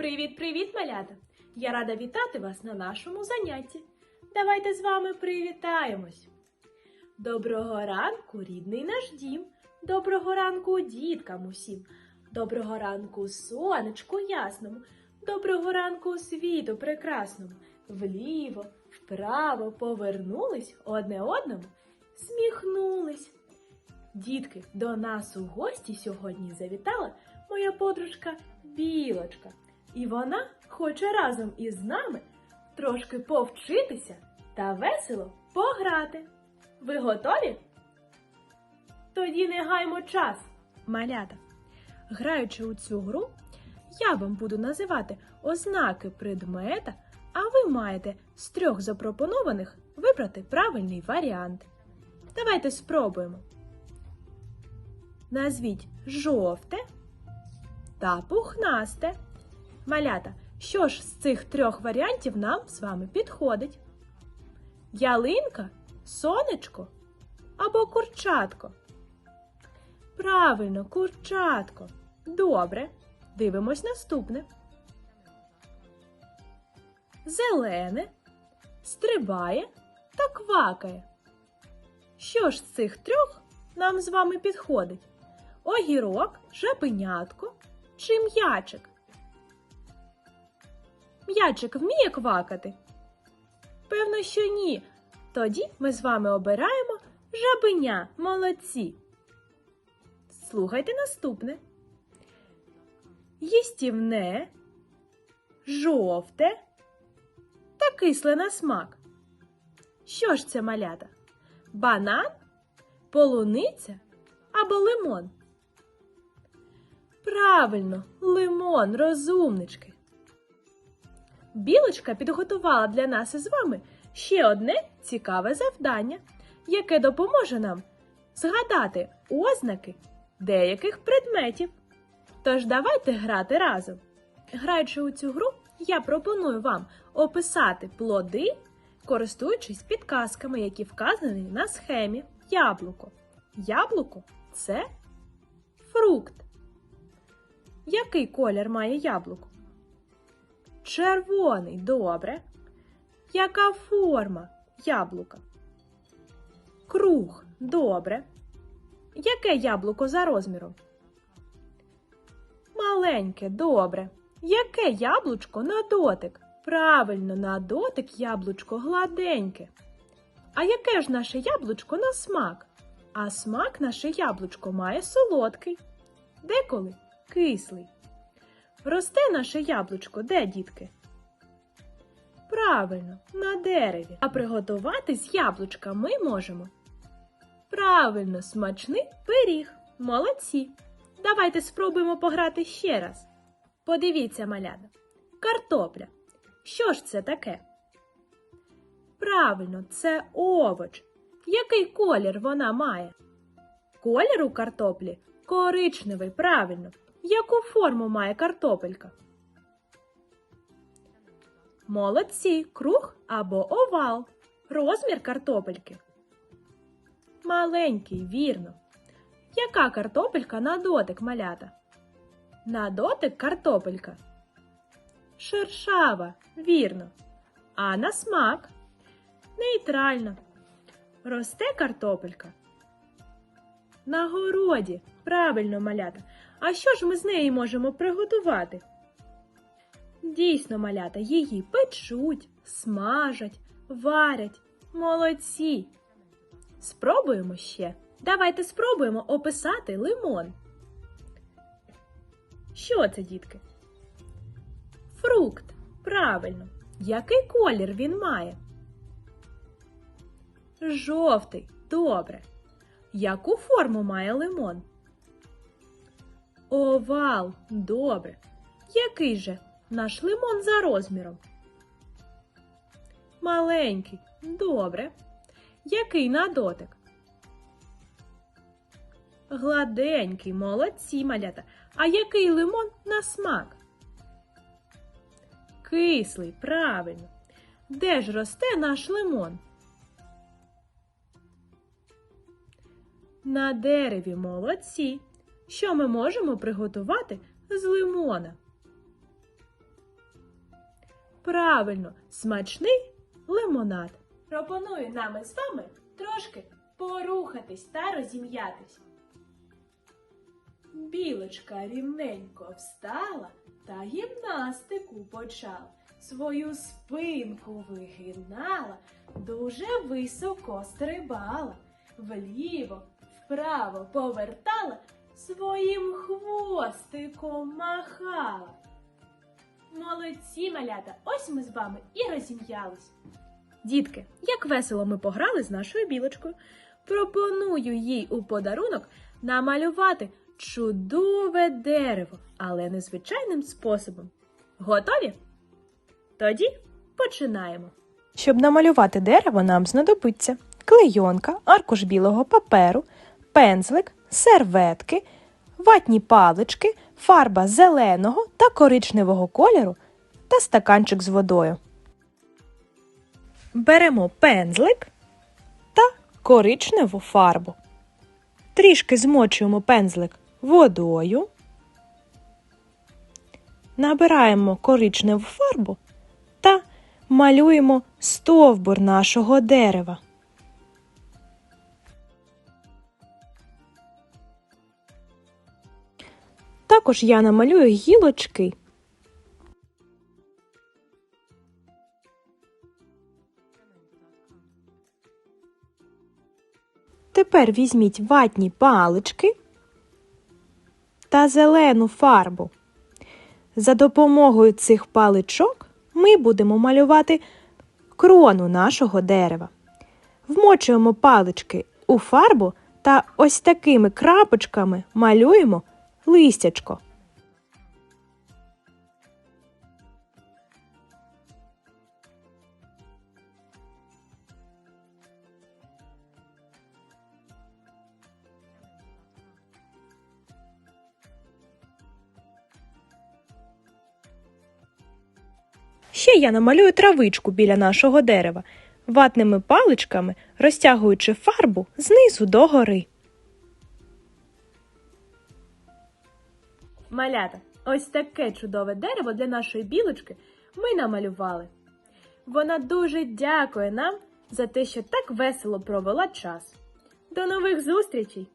Привіт-привіт, малята! Я рада вітати вас на нашому занятті. Давайте з вами привітаємось. Доброго ранку, рідний наш дім. Доброго ранку, діткам усім. Доброго ранку, сонечку ясному. Доброго ранку, світу прекрасному. Вліво, вправо повернулись одне одному, сміхнулись. Дітки, до нас у гості сьогодні завітала моя подружка Білочка. І вона хоче разом із нами трошки повчитися та весело пограти. Ви готові? Тоді не гаймо час, малята. Граючи у цю гру, я вам буду називати ознаки предмета, а ви маєте з трьох запропонованих вибрати правильний варіант. Давайте спробуємо. Назвіть жовте та пухнасте. Малята, що ж з цих трьох варіантів нам з вами підходить? Ялинка, сонечко або курчатко? Правильно, курчатко. Добре. Дивимось наступне. Зелене, стрибає та квакає. Що ж з цих трьох нам з вами підходить? Огірок, жабенятко чи м'ячик? М'ячик вміє квакати? Певно, що ні. Тоді ми з вами обираємо жабеня. Молодці. Слухайте наступне. Їстівне, жовте та кисле на смак. Що ж це малята? Банан, полуниця або лимон? Правильно, лимон, розумнички. Білочка підготувала для нас із вами ще одне цікаве завдання, яке допоможе нам згадати ознаки деяких предметів. Тож давайте грати разом. Граючи у цю гру, я пропоную вам описати плоди, користуючись підказками, які вказані на схемі яблуко. Яблуко це фрукт. Який колір має яблуко? Червоний, добре. Яка форма яблука? Круг, добре. Яке яблуко за розміром? Маленьке, добре. Яке яблучко на дотик? Правильно, на дотик яблучко гладеньке. А яке ж наше яблучко на смак? А смак наше яблучко має солодкий. Деколи кислий. Росте наше яблучко де, дітки? Правильно, на дереві. А приготувати з яблучка ми можемо. Правильно, смачний пиріг. Молодці. Давайте спробуємо пограти ще раз. Подивіться, маляда. Картопля. Що ж це таке? Правильно, це овоч. Який колір вона має? Колір у картоплі коричневий, правильно. Яку форму має картопелька? Молодці, круг або овал. Розмір картопельки. Маленький, вірно. Яка картопелька на дотик малята? На дотик картопелька. Шершава, вірно. А на смак нейтрально. Росте картопелька. На городі. Правильно, малята. А що ж ми з неї можемо приготувати? Дійсно, малята, її печуть, смажать, варять. Молодці. Спробуємо ще. Давайте спробуємо описати лимон. Що це, дітки? Фрукт. Правильно. Який колір він має? Жовтий. Добре. Яку форму має лимон? Овал. Добре. Який же наш лимон за розміром? Маленький. Добре. Який на дотик? Гладенький, молодці малята. А який лимон на смак? Кислий, правильно. Де ж росте наш лимон? На дереві молодці. Що ми можемо приготувати з лимона? Правильно, смачний лимонад. Пропоную нам із вами трошки порухатись та розім'ятись. Білочка рівненько встала та гімнастику почала. Свою спинку вигинала, дуже високо стрибала, вліво, вправо повертала, своїм хвостиком махала. Молодці, малята! Ось ми з вами і розім'ялись. Дітки, як весело ми пограли з нашою білочкою. Пропоную їй у подарунок намалювати чудове дерево, але незвичайним способом. Готові? Тоді починаємо. Щоб намалювати дерево, нам знадобиться клейонка, аркуш білого паперу, пензлик, серветки, ватні палички, фарба зеленого та коричневого кольору та стаканчик з водою. Беремо пензлик та коричневу фарбу. Трішки змочуємо пензлик водою. Набираємо коричневу фарбу та малюємо стовбур нашого дерева. Також я намалюю гілочки. Тепер візьміть ватні палички та зелену фарбу. За допомогою цих паличок ми будемо малювати крону нашого дерева. Вмочуємо палички у фарбу та ось такими крапочками малюємо листячко. Ще я намалюю травичку біля нашого дерева, ватними паличками розтягуючи фарбу знизу до гори. Малята, ось таке чудове дерево для нашої білочки ми намалювали. Вона дуже дякує нам за те, що так весело провела час. До нових зустрічей!